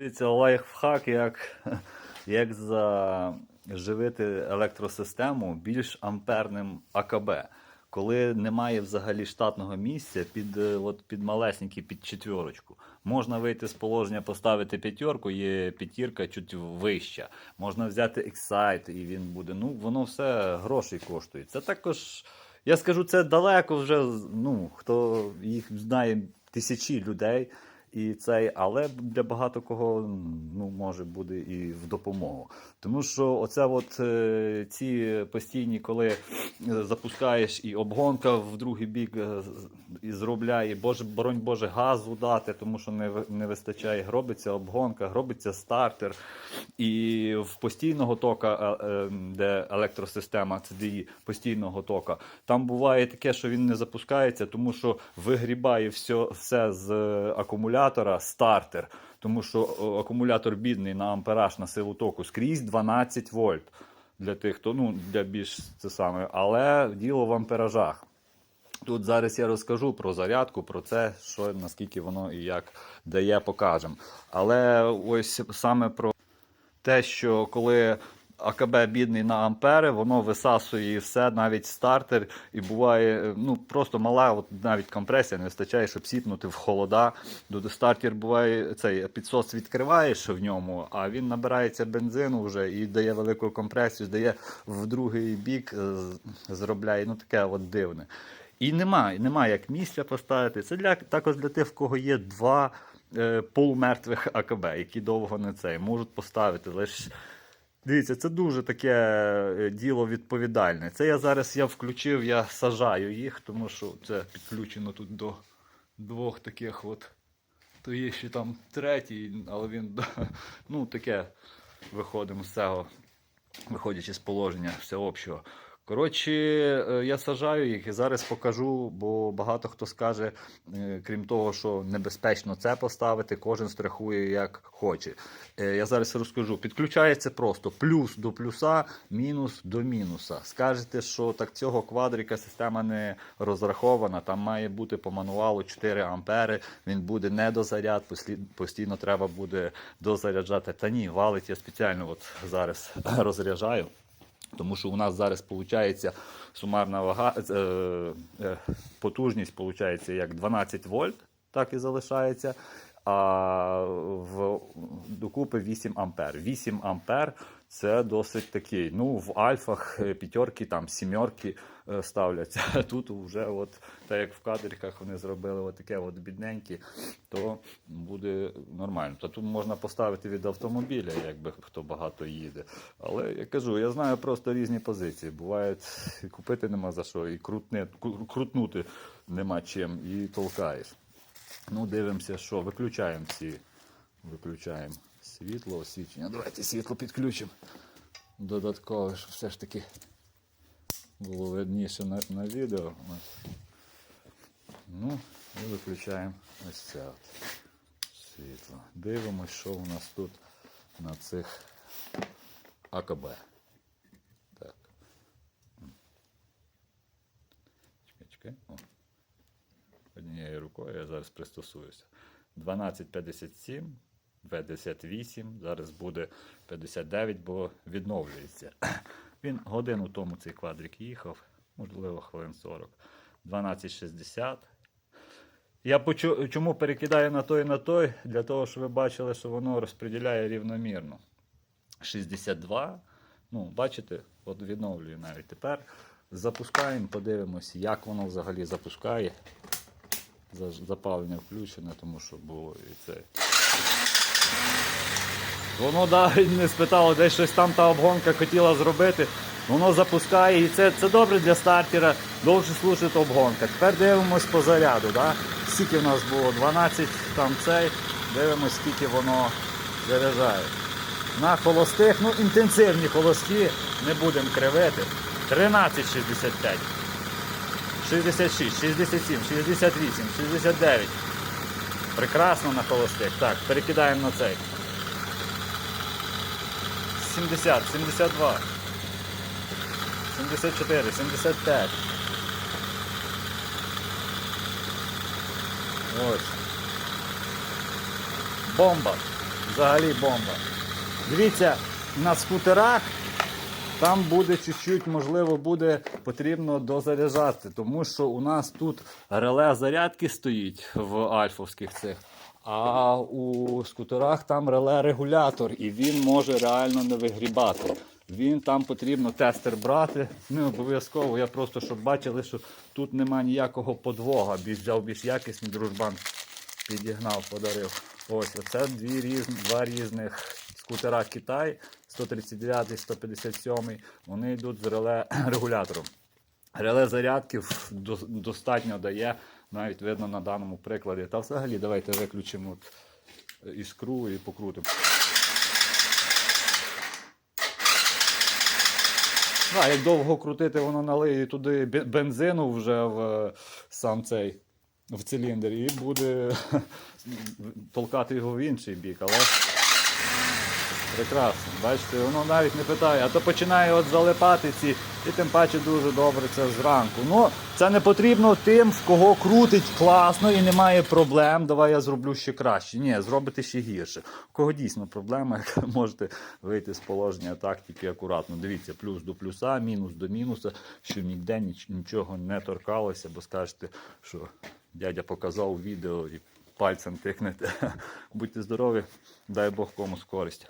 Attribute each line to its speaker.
Speaker 1: Дивіться, лайфхак, як, як заживити електросистему більш амперним АКБ. Коли немає взагалі штатного місця під, е, от, під малесенький, під четверочку. Можна вийти з положення, поставити п'ятерку, є п'ятірка чуть вища. Можна взяти Excite, і він буде. Ну, воно все грошей коштує. Це також, я скажу, це далеко вже. Ну, хто їх знає тисячі людей. І цей, але для багато кого ну, може буде і в допомогу. Тому що оце от е, ці постійні, коли е, запускаєш і обгонка в другий бік е, і зробляє, боже, боронь Боже, газу дати, тому що не, не вистачає. Гробиться обгонка, гробиться стартер. І в постійного тока, де електросистема CDI постійного тока, там буває таке, що він не запускається, тому що вигрібає все, все з е, акумулятора стартер, тому що е, акумулятор бідний на ампераж на силу току скрізь 12 вольт. Для тих, хто ну для більш це саме, але діло в амперажах. Тут зараз я розкажу про зарядку, про це, що наскільки воно і як дає, покажемо. Але ось саме про те, що коли АКБ бідний на ампери, воно висасує все, навіть стартер, і буває е, ну просто мала, от навіть компресія не вистачає, щоб сіпнути в холода. Стартер буває цей підсос відкриваєш в ньому, а він набирається бензину вже і дає велику компресію, дає в другий бік, е, зробляє ну таке от дивне. І немає, немає як місця поставити. Це для також для тих, в кого є два е, полумертвих АКБ, які довго не цей можуть поставити. Лише дивіться, це дуже таке е, діло відповідальне. Це я зараз я включив, я сажаю їх, тому що це підключено тут до двох таких от. То є ще там третій, але він ну таке виходимо з цього, виходячи з положення всеобщого. Коротше, е, я сажаю їх і зараз покажу, бо багато хто скаже, е, крім того, що небезпечно це поставити, кожен страхує як хоче. Е, Я зараз розкажу. Підключається просто плюс до плюса, мінус до мінуса. Скажете, що так цього квадрика система не розрахована, там має бути по мануалу 4 ампери, він буде не до заряд, послід- постійно треба буде дозаряджати. Та ні, валить я спеціально от зараз розряджаю. Тому що у нас зараз виходить сумарна вага, е, е, потужність виходить як 12 вольт, так і залишається. А в докупи 8 ампер. 8 ампер це досить такий. Ну, в альфах е, п'ятерки, там сімерки е, ставляться. А Тут вже, от, так як в кадриках вони зробили от таке от бідненьке, то буде нормально. Та тут можна поставити від автомобіля, якби хто багато їде. Але я кажу, я знаю просто різні позиції. Буває, і купити нема за що, і крутне, крутнути нема чим, і толкаєш. Ну, дивимося, що виключаємо ці. Виключаємо світло, освітлення. Давайте світло підключимо. Додатково, щоб все ж таки було видніше на, на відео. Ну, і виключаємо ось це от світло. Дивимось, що у нас тут на цих АКБ. Так. Чекай, чекай. О. Однією рукою я зараз пристосуюся. 1257, 58, зараз буде 59, бо відновлюється. Він годину тому цей квадрик їхав, можливо, хвилин 40. 1260. Я почу, чому перекидаю на той і на той? Для того, щоб ви бачили, що воно розподіляє рівномірно. 62. Ну, бачите, от відновлюю навіть тепер. Запускаємо, подивимось, як воно взагалі запускає. Запалення включене, тому що було і це. Воно навіть не спитало, десь щось там та обгонка хотіла зробити. Воно запускає, і це, це добре для стартера, довше служить обгонка. Тепер дивимось по заряду. Да? Скільки в нас було? 12 там цей. Дивимось, скільки воно заряджає. На холостих, ну інтенсивні холості, не будемо кривити. 13,65. 66, 67, 68, 69. Прекрасно на холостих. Так, перекидаємо на цей. 70, 72. 74, 75. Ось. Бомба. взагалі бомба. Дивіться, на скутерах там буде чуть-чуть, можливо, буде потрібно дозаряджати, тому що у нас тут реле зарядки стоїть в альфовських цих. А у скутерах там реле регулятор, і він може реально не вигрібати. Він там потрібно тестер брати. Не обов'язково. Я просто щоб бачили, що тут нема ніякого подвога. Більш взяв більш якісний дружбан підігнав, подарив. Ось, оце дві різні, два різних скутера Китай, 139 157 Вони йдуть з реле регулятором. Реле зарядків достатньо дає, навіть видно на даному прикладі. Та взагалі давайте виключимо от іскру і покрутимо. Да, як довго крутити, воно налиє туди бензину вже в е, сам цей в циліндр і буде толкати його в інший бік. Але прекрасно. Бачите, воно навіть не питає, а то починає от залипати ці, і тим паче дуже добре це зранку. Ну, це не потрібно тим, в кого крутить класно і немає проблем. Давай я зроблю ще краще. Ні, зробите ще гірше. У кого дійсно проблема, як можете вийти з положення так, тільки акуратно. Dивіться, плюс до плюса, мінус до мінуса, що ніде ніч- нічого не торкалося, бо скажете, що дядя показав відео і пальцем тикнете. Будьте здорові, дай Бог комусь користь.